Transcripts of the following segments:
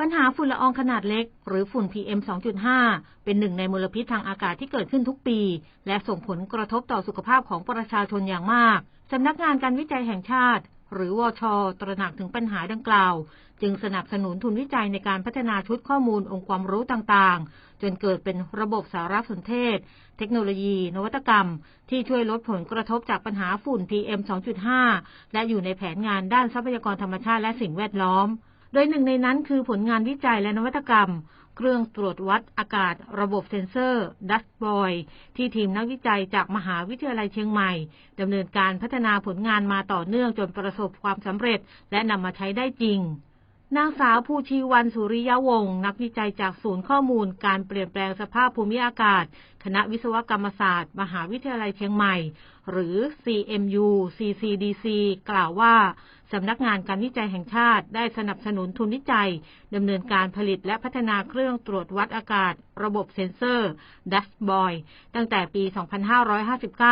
ปัญหาฝุ่นละอองขนาดเล็ก หรือฝุ่น PM 2.5 เป็นหนึ่งในมลพิษทางอากาศที่เกิดขึ้นทุกปี และส่งผลกระทบต่อสุขภาพของประชาชนอย่างมากสำนักงานการวิจัยแห่งชาติ หรือวช ตระหนักถึงปัญหาดังกล่าว จึงสนับสนุนทุนวิจัยในการพัฒนาชุดข้อมูลองค์ความรู้ต่างๆ จนเกิดเป็นระบบสารสนเทศ เทคโนโลยี นวัตกรรม ที่ช่วยลดผลกระทบจากปัญหาฝุ่น PM 2.5 และอยู่ในแผนงานด้านทรัพยากรธรรมชาติและสิ่งแวดล้อม โดยหนึ่งในนั้นคือผลงานวิจัยและนวัตกรรม เครื่องตรวจวัดอากาศ ระบบเซ็นเซอร์ดัชบอยที่ทีมนักวิจัยจากมหาวิทยาลัยเชียงใหม่ดำเนินการพัฒนาผลงานมาต่อเนื่องจนประสบความสำเร็จ และนำมาใช้ได้จริงนางสาวภูชีวันสุริยวงศ์นักวิจัยจากศูนย์ข้อมูล การเปลี่ยนแปลงสภาพภูมิอากาศ คณะวิศวกรรมศาสตร์ มหาวิทยาลัยเชียงใหม่ หรือ CMU CCDC กล่าวว่าสำนักงานการวิจัยแห่งชาติได้สนับสนุนทุนวิจัยดำเนินการผลิตและพัฒนาเครื่องตรวจวัดอากาศ ระบบเซ็นเซอร์ดัชบอยตั้งแต่ปี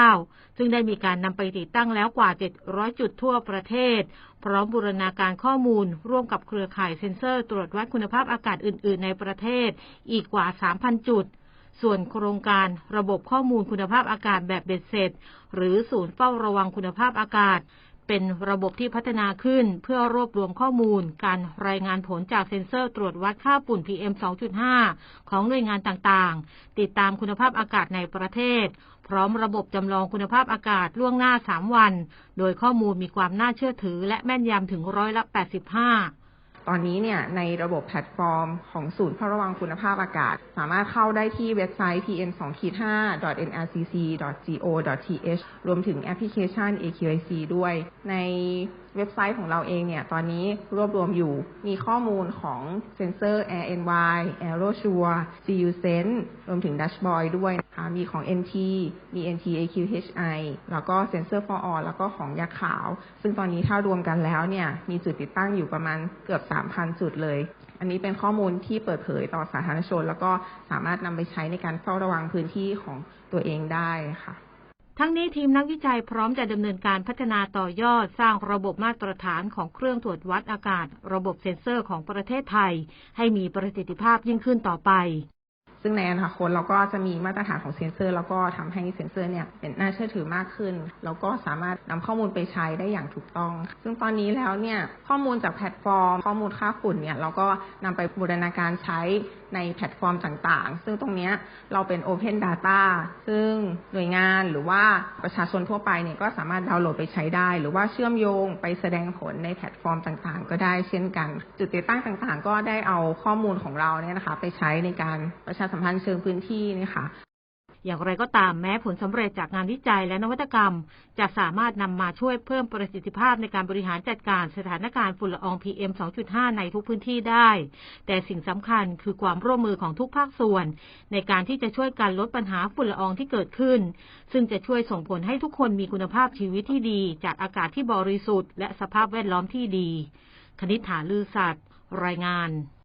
2559 ซึ่งได้มีการนำไปติดตั้งแล้วกว่า 700 จุดทั่วประเทศ พร้อมบูรณาการข้อมูล ร่วมกับเครือข่ายเซ็นเซอร์ ตรวจวัดคุณภาพอากาศอื่น ๆ ในประเทศ อีกกว่า 3,000 จุด ส่วนโครงการระบบข้อมูลคุณภาพอากาศแบบเบ็ดเสร็จ หรือศูนย์เฝ้าระวังคุณภาพอากาศ เป็นระบบที่พัฒนาขึ้นเพื่อรวบรวมข้อมูล การรายงานผลจากเซ็นเซอร์ตรวจวัดค่าฝุ่น PM 2.5 ของหน่วยงานต่างๆ ติดตามคุณภาพอากาศในประเทศ พร้อมระบบจำลองคุณภาพอากาศล่วงหน้า 3 วัน โดยข้อมูลมีความน่าเชื่อถือและแม่นยำถึงร้อยละ 85 ตอนนี้เนี่ยในระบบแพลตฟอร์มของศูนย์เฝ้าระวังคุณภาพอากาศ สามารถเข้าได้ที่เว็บไซต์ pm2.5.nrcc.go.th รวมถึงแอปพลิเคชัน AQIC ด้วย ในเว็บไซต์ของเราเองเนี่ยตอนนี้รวบรวมอยู่มีข้อมูลของเซ็นเซอร์ AirNY AeroSure CUSense รวมถึง Dashboard ด้วยนะคะมีของ NT มี NT AQHI แล้วก็ Sensor for All แล้วก็ของยาขาว ซึ่งตอนนี้ถ้ารวมกันแล้วเนี่ยมีจุดติดตั้งอยู่ประมาณเกือบ3,000 จุดเลย อันนี้เป็นข้อมูลที่เปิดเผยต่อสาธารณชน แล้วก็สามารถนำไปใช้ในการเฝ้าระวังพื้นที่ของตัวเองได้ค่ะทั้งนี้ทีมนักวิจัยพร้อมจะดำเนินการพัฒนาต่อยอดสร้างระบบมาตรฐานของเครื่องตรวจวัดอากาศ ระบบเซ็นเซอร์ของประเทศไทย ให้มีประสิทธิภาพยิ่งขึ้นต่อไป ซึ่งในอนาคตเราก็จะมีมาตรฐานของเซ็นเซอร์ แล้วก็ทำให้เซ็นเซอร์เนี่ยเป็นน่าเชื่อถือมากขึ้น แล้วก็สามารถนำข้อมูลไปใช้ได้อย่างถูกต้อง ซึ่งตอนนี้แล้วเนี่ยข้อมูลจากแพลตฟอร์ม ข้อมูลค่าฝุ่นเนี่ยเราก็นำไปบูรณาการใช้ในแพลตฟอร์มต่างๆ ซึ่งตรงนี้เราเป็น Open Data ซึ่งหน่วยงานหรือว่าประชาชนทั่วไปเนี่ยก็สามารถดาวน์โหลดไปใช้ได้ หรือว่าเชื่อมโยงไปแสดงผลในแพลตฟอร์มต่างๆ ก็ได้เช่นกัน จุดติดตั้งต่างๆ ก็ได้เอาข้อมูลของเราเนี่ยนะคะไปใช้ในการประชาสัมพันธ์เชิงพื้นที่นี่ค่ะอย่างไรก็ตามแม้ผลสำเร็จจากงานวิจัยและนวัตกรรม จะสามารถนำมาช่วยเพิ่มประสิทธิภาพในการบริหารจัดการสถานการณ์ฝุ่นละออง PM 2.5 ในทุกพื้นที่ได้ แต่สิ่งสำคัญคือความร่วมมือของทุกภาคส่วน ในการที่จะช่วยกันลดปัญหาฝุ่นละอองที่เกิดขึ้น ซึ่งจะช่วยส่งผลให้ทุกคนมีคุณภาพชีวิตที่ดี จากอากาศที่บริสุทธิ์และสภาพแวดล้อมที่ดี คณิษฐาลือสัตว์ รายงาน